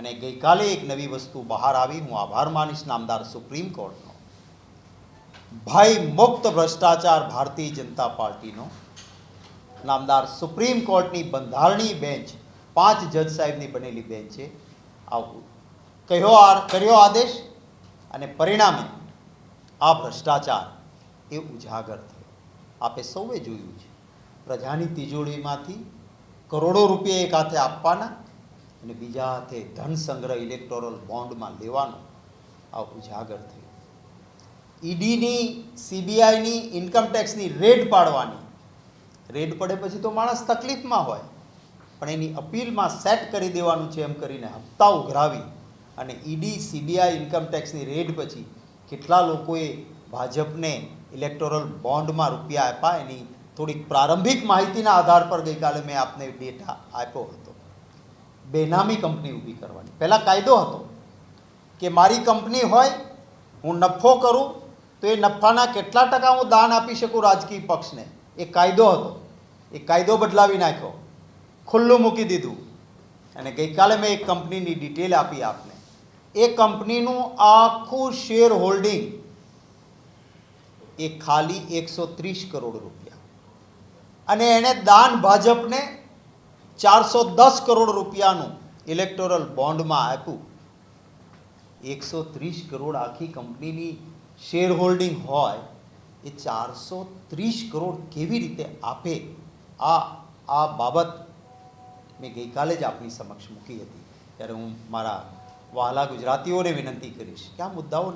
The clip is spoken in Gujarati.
અને ગઈકાલે એક નવી વસ્તુ બહાર આવી, હું આભાર માનીશ નામદાર સુપ્રીમ કોર્ટનો. ભાઈ મુક્ત ભ્રષ્ટાચાર ભારતીય જનતા પાર્ટીનો. નામદાર સુપ્રીમ કોર્ટની બંધારણીય બેન્ચ, પાંચ જજ સાહેબની બનેલી બેન્ચ છે. આવું કહ્યો આ કર્યો આદેશ? અને પરિણામે આ ભ્રષ્ટાચાર એ ઉજાગર થયો. આપે સૌએ જોયું છે. પ્રજાની તિજોરીમાંથી કરોડો રૂપિયા એક હાથે આપવાના અને બીજા હાથે ધન સંગ્રહ ઇલેક્ટોરલ બોન્ડમાં લેવાનો આ ઉજાગર થયું. ઈડીની, સીબીઆઈની ઇન્કમટેક્સની રેડ પાડવાની. રેડ પડે પછી તો માણસ તકલીફમાં હોય, પણ એની અપીલમાં સેટ કરી દેવાનું છે એમ કરીને હપ્તા ઉઘરાવી અને ઈડી, સીબીઆઈ ઇન્કમટેક્સની રેડ પછી કેટલા લોકોએ ભાજપને ઇલેક્ટોરલ બોન્ડમાં રૂપિયા આપ્યા એની થોડીક પ્રારંભિક માહિતીના આધાર પર ગઈકાલે મેં આપને ડેટા આપ્યો હતો. બેનામી કંપની ઊભી કરવાની. પહેલાં કાયદો હતો કે મારી કંપની હોય, હું નફો કરું, તો એ નફાના કેટલા ટકા હું દાન આપી શકું રાજકીય પક્ષને? એ કાયદો હતો. એ કાયદો બદલાવી નાખ્યો. ખુલ્લું મૂકી દીધું. અને ગઈકાલે મેં એક કંપનીની ડિટેલ આપી આપને. એ કંપનીનું આખું શેર હોલ્ડિંગ એ ખાલી એકસો ત્રીસ કરોડ રૂપિયા. અને એણે દાન ભાજપને ચારસો દસ કરોડ રૂપિયાનું ઇલેક્ટોરલ બોન્ડમાં આપ્યું. એકસો ત્રીસ કરોડ આખી કંપનીની શેર હોલ્ડિંગ હોય, એ ચારસો ત્રીસ કરોડ કેવી રીતે આપે? આ આ બાબત મેં ગઈકાલે જ આપની સમક્ષ મૂકી હતી. ત્યારે હું મારા વહાલા ગુજરાતીઓને વિનંતી કરીશ કે આ મુદ્દાઓ